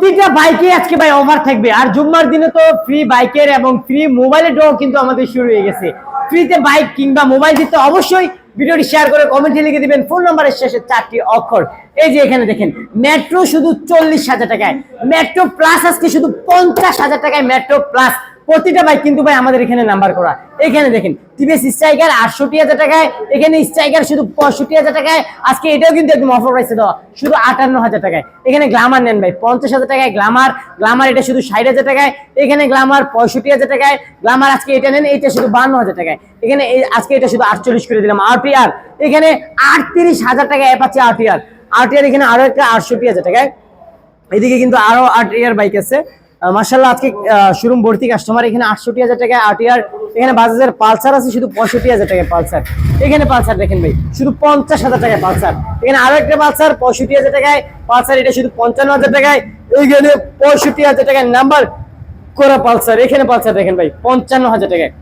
প্রতিটা বাইকে আজকে ভাই অফার থাকবে। আর জুম্মার দিনে তো ফ্রি বাইকের এবং ফ্রি মোবাইলের ড্র কিন্তু আমাদের শুরু হয়ে গেছে। ফ্রিতে বাইক কিংবা মোবাইল দিতে অবশ্যই ভিডিওটি শেয়ার করে কমেন্টে লিখে দিবেন। ফোন নাম্বারের শেষে চারটি অক্ষর। এই যে এখানে দেখেন মেট্রো শুধু চল্লিশ হাজার টাকায়। মেট্রো প্লাস আজকে শুধু পঞ্চাশ হাজার টাকায় মেট্রো প্লাস প্রতিটা বাইক কিন্তু ভাই আমাদের এখানে নাম্বার করা। এখানে দেখেন টিভিএস স্ট্রাইকার আটষট্টি হাজার টাকায়, এখানে স্ট্রাইকার শুধু পঁয়ষট্টি হাজার টাকায়, আজকে এটাও কিন্তু একদম অফার প্রাইসে দেওয়া, শুধু আটান্ন হাজার টাকায়। এখানে গ্লামার নেন ভাই, পঞ্চাশ হাজার টাকায় গ্লামার গ্লামার এটা শুধু ষাট হাজার টাকায়, এখানে গ্লামার পঁয়ষট্টি হাজার টাকায় গ্লামার আজকে এটা নেন এটা শুধু বান্ন হাজার টাকায়। এখানে আজকে এটা শুধু আটচল্লিশ করে দিলাম আরটিআর এখানে আটত্রিশ হাজার টাকায় অ্যাপাচি আরটিআর আরটিআর এখানে আরও একটা আটষট্টি হাজার টাকায়। এদিকে কিন্তু আরও আরটিআর বাইক আছে। মার্শাল্লাহ আজকে শোরুম ভর্তি কাস্টমার এখানে আটষট্টি হাজার টাকায় আরটিআর এখানে বাজাজের পালসার আছে, শুধু পঁয়ষট্টি হাজার টাকায় পালসার। এখানে পালসার দেখেন ভাই, শুধু পঞ্চাশ হাজার টাকায় পালসার। এখানে আরও একটা পালসার, পঁয়ষট্টি হাজার টাকায় পালসার, এটা শুধু পঞ্চান্ন হাজার টাকায়। এইখানে পঁয়ষট্টি হাজার টাকায় নাম্বার করা পালসার, এখানে পালসার দেখেন ভাই, পঞ্চান্ন হাজার টাকায়।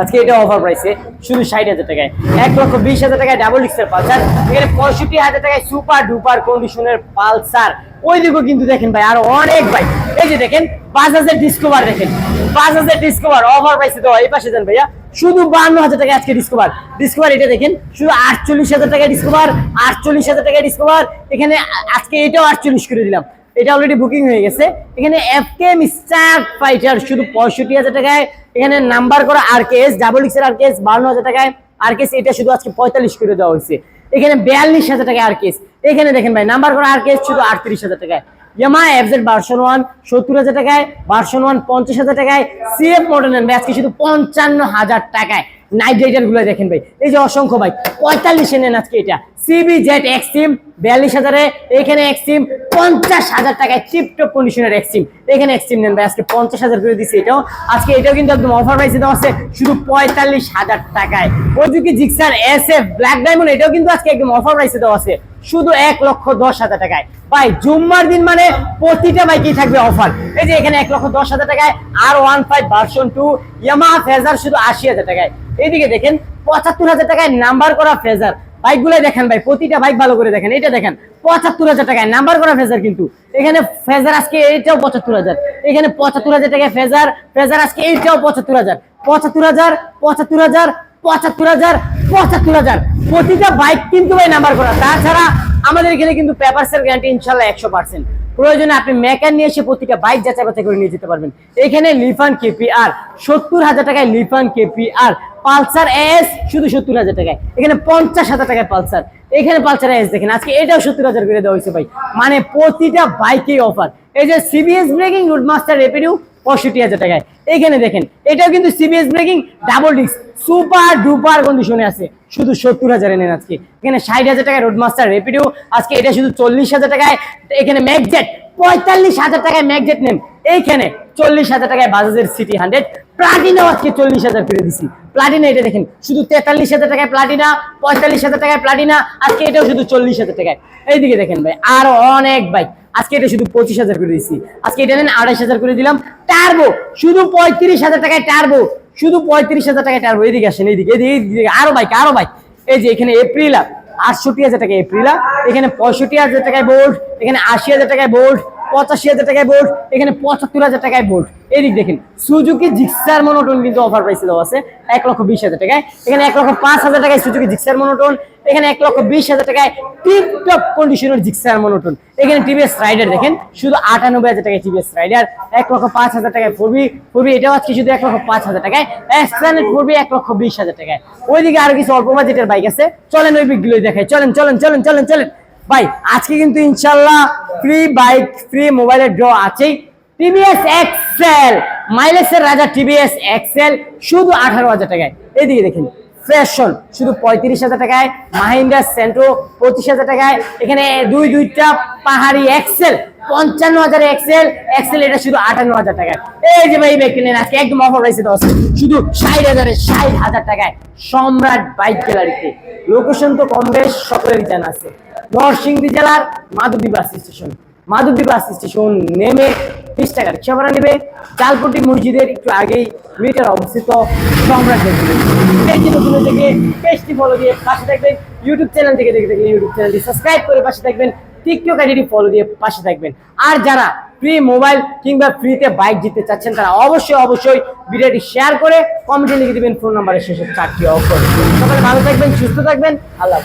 আজকে এটা অফার প্রাইসে শুধু ষাট হাজার টাকায়। এক লক্ষ বিশ হাজার টাকায় ডাবল ডিক্সের পালসার। এখানে পঁয়ষট্টি হাজার টাকায় সুপার ডুপার কন্ডিশনের পালসার। ওই দিকেও কিন্তু দেখেন ভাই, আরও অনেক ভাই এই যে দেখেন পাঁচ হাজার ডিসকভার দেখেন। পাঁচ হাজার ডিসকভার অফার প্রাইসে দেওয়া, এই পাশে দেন ভাইয়া। শুধু বান্ন হাজার টাকা আজকে ডিসকভার ডিসকভার এটা দেখেন, শুধু আটচল্লিশ হাজার টাকা ডিসকভার আটচল্লিশ হাজার টাকা ডিসকভার এখানে আজকে এটাও আটচল্লিশ করে দিলাম। এটা অলরেডি বুকিং হয়ে গেছে। এখানে এফকেএম স্টার ফাইটার শুধু পঁয়ষট্টি হাজার টাকায়। এখানে নাম্বার করা আরকেএস ডাবল এক্সের আরকেএস বান্ন হাজার টাকায় আর আরকেএস এটা শুধু আজকে পঁয়তাল্লিশ করে দেওয়া হয়েছে। এখানে বিয়াল্লিশ হাজার টাকায় আরকেএস এখানে দেখেন ভাই, নাম্বার করা আরকেএস শুধু আটত্রিশ হাজার টাকায়। ইয়ামা এফজেড ভার্সন ওয়ান সত্তর হাজার টাকায় ভার্সন ওয়ান পঞ্চাশ হাজার টাকায় সিএফ মডেল আজকে শুধু পঞ্চান্ন হাজার টাকায়। নাইট রাইডারগুলো দেখেন ভাই, এই যে অসংখ্য ভাই, পঁয়তাল্লিশে নেন আজকে এটা। সিবি জেট এক্সট্রিম বিয়াল্লিশ হাজারে, এখানে এক্সট্রিম পঞ্চাশ হাজার টাকায় টিপটপ কন্ডিশনের এক্সট্রিম এখানে এক্সট্রিম নেন ভাই, আজকে পঞ্চাশ হাজার করে দিচ্ছি এটাও। আজকে এটাও কিন্তু একদম অফার প্রাইসে দেওয়া আছে, শুধু পঁয়তাল্লিশ হাজার টাকায়। Suzuki Gixxer S F black diamond এটাও কিন্তু আজকে একদম অফার প্রাইসে দেওয়া আছে, শুধু এক লক্ষ দশ হাজার টাকায়। ভাই, জুম্মার দিন মানে প্রতিটা বাইকেই থাকবে অফার এই যে এখানে এক লক্ষ দশ হাজার টাকায় R one five version two Yamaha Fazer শুধু আশি হাজার টাকায়। এইদিকে দেখেন, পঁচাত্তর হাজার টাকায় নাম্বার করা ফেজার বাইকগুলো দেখেন ভাই, প্রতিটা বাইক ভালো করে দেখেন। এটা দেখেন, পঁচাত্তর হাজার টাকায় নাম্বার করা ফেজার কিন্তু। এখানে ফেজার আজকে এইটাও পঁচাত্তর হাজার। এখানে পঁচাত্তর হাজার টাকায় ফেজার ফেজার আজকে এইটাও পঁচাত্তর হাজার। পঁচাত্তর হাজার পঁচাত্তর হাজার পঁচাত্তর হাজার পঁচাত্তর হাজার। প্রতিটা বাইক কিন্তু ভাই নাম্বার করা। তাছাড়া আমাদের এখানে কিন্তু পেপারসের গ্যারান্টি ইনশাল্লাহ একশো পার্সেন্ট প্রয়োজনে আপনি মেকার নিয়ে এসে প্রতিটা বাইক যাচাই বাছাই করে নিয়ে যেতে পারবেন। এখানে লিফান কেপিআর সত্তর হাজার টাকায় লিফান কেপিআর পালসার এস শুধু সত্তর হাজার টাকায়। এখানে পঞ্চাশ হাজার টাকায় পালসার। এখানে পালসার এস দেখেন, আজকে এটাও সত্তর হাজার করে দেওয়া হয়েছে ভাই। মানে প্রতিটা বাইকেই অফার এই যে সিবিএস ব্রেকিং রুটমাস্টার রেপিডিউ পঁয়ষট্টি হাজার টাকায়। এখানে দেখেন, এটাও কিন্তু CBS braking double disc super duper কন্ডিশনে আছে। শুধু সত্তর হাজারে নেন আজকে। এখানে ষাট হাজার টাকায় রোডমাস্টার রেপিডিও আজকে এটা শুধু চল্লিশ হাজার টাকায়। এখানে ম্যাকজেট পঁয়তাল্লিশ হাজার টাকায় ম্যাকজেট নেন এইখানে চল্লিশ হাজার টাকায় বাজাজের সিটি হান্ড্রেড প্লাটিনা আজকে চল্লিশ হাজার করে দিছি। প্লাটিনা এটা দেখেন, শুধু তেতাল্লিশ হাজার টাকায় প্লাটিনা পঁয়তাল্লিশ হাজার টাকায় প্লাটিনা আজকে এটাও শুধু চল্লিশ হাজার টাকায়। এইদিকে দেখেন ভাই, আরও অনেক বাইক আজকে এটা শুধু পঁচিশ হাজার করে দিচ্ছি আজকে এটা নেন আড়াইশ হাজার করে দিলাম। টার্বো শুধু পঁয়ত্রিশ হাজার টাকায় টার্বো শুধু পঁয়ত্রিশ হাজার টাকায় টার্বো এদিকে আসেন, এইদিকে এইদিকে আরও বাইক আরও বাইক এই যে এখানে এপ্রিলা আটষট্টি হাজার টাকায় এপ্রিলা এখানে পঁয়ষট্টি হাজার টাকায় বোর্ড এখানে আশি হাজার টাকায় বোল্ট পঁচাশি হাজার টাকায় বোল্ট এখানে পঁচাত্তর হাজার টাকায় বোল্ট এদিক দেখেন, সুজুকি জিক্সার মনোটন কিন্তু অফার প্রাইসে দেওয়া আছে, এক লক্ষ বিশ হাজার টাকায়। এখানে এক লক্ষ পাঁচ হাজার টাকায় সুজুকি জিক্সার মনোটন এখানে এক লক্ষ বিশ হাজার টাকায় টিপটপ কন্ডিশনের জিক্সার মনোটন এখানে টিভিএস রাইডার দেখেন, শুধু আটানব্বই হাজার টাকায় টিভিএস রাইডার এক লক্ষ পাঁচ হাজার টাকায় ফোরবি ফোরবি এটাও আজকে শুধু এক লক্ষ পাঁচ হাজার টাকায় এক্সপ্লেনেট ফোরবি এক লক্ষ বিশ হাজার টাকায়। ওইদিকে আরও কিছু অল্প বাজেটের বাইক আছে, চলেন ওই বিকগুলোই দেখাই। চলেন চলেন চলেন চলেন চলেন। ভাই, আজকে কিন্তু ইনশাল্লাহ ফ্রি বাইক ফ্রি মোবাইলের ড্র আছেই। টিভিএস এক্সেল মাইলেজের রাজা টিভিএস এক্সেল শুধু আঠারো হাজার টাকায়। এদিকে দেখেন। ফ্যাশন শুধু পঁয়ত্রিশ হাজার টাকায়, মাহিন্দ্রা সেন্ট্রো পঁচিশ হাজার টাকায়। এখানে দুই দুইটা পাহাড়ি এক্সেল পঞ্চান্ন হাজার এক্সেল এক্সেল এটা শুধু আটান্ন হাজার টাকায়। এই যে ভাই ব্যক্তি নেন আজকে, একদম অফার রয়েছে দশ। শুধু ষাট হাজারে ষাট হাজার টাকায় সম্রাট বাইক গ্যালারিতে। লোকেশন তো কম বেশ, সকলেরই জানা আছে। নরসিংদী জেলার Madhabdi bus station Madhabdi bus station নেমে বিশ টাকা রিক্সা ভাড়া নেবে। চালপট্টি মসজিদের একটু আগেই মিটার অবস্থিত সম্রাট ফলো দিয়ে পাশে থাকবেন। ইউটিউব চ্যানেল থেকে দেখে ইউটিউব সাবস্ক্রাইব করে পাশে থাকবেন। ফলো দিয়ে পাশে থাকবেন। আর যারা ফ্রি মোবাইল কিংবা ফ্রিতে বাইক জিততে চাচ্ছেন, তারা অবশ্যই অবশ্যই ভিডিওটি শেয়ার করে কমেন্টে লিখে দিবেন। ফোন নাম্বারের শেষে চারটি অক্ষর। সকালে ভালো থাকবেন, সুস্থ থাকবেন। আল্লাহ।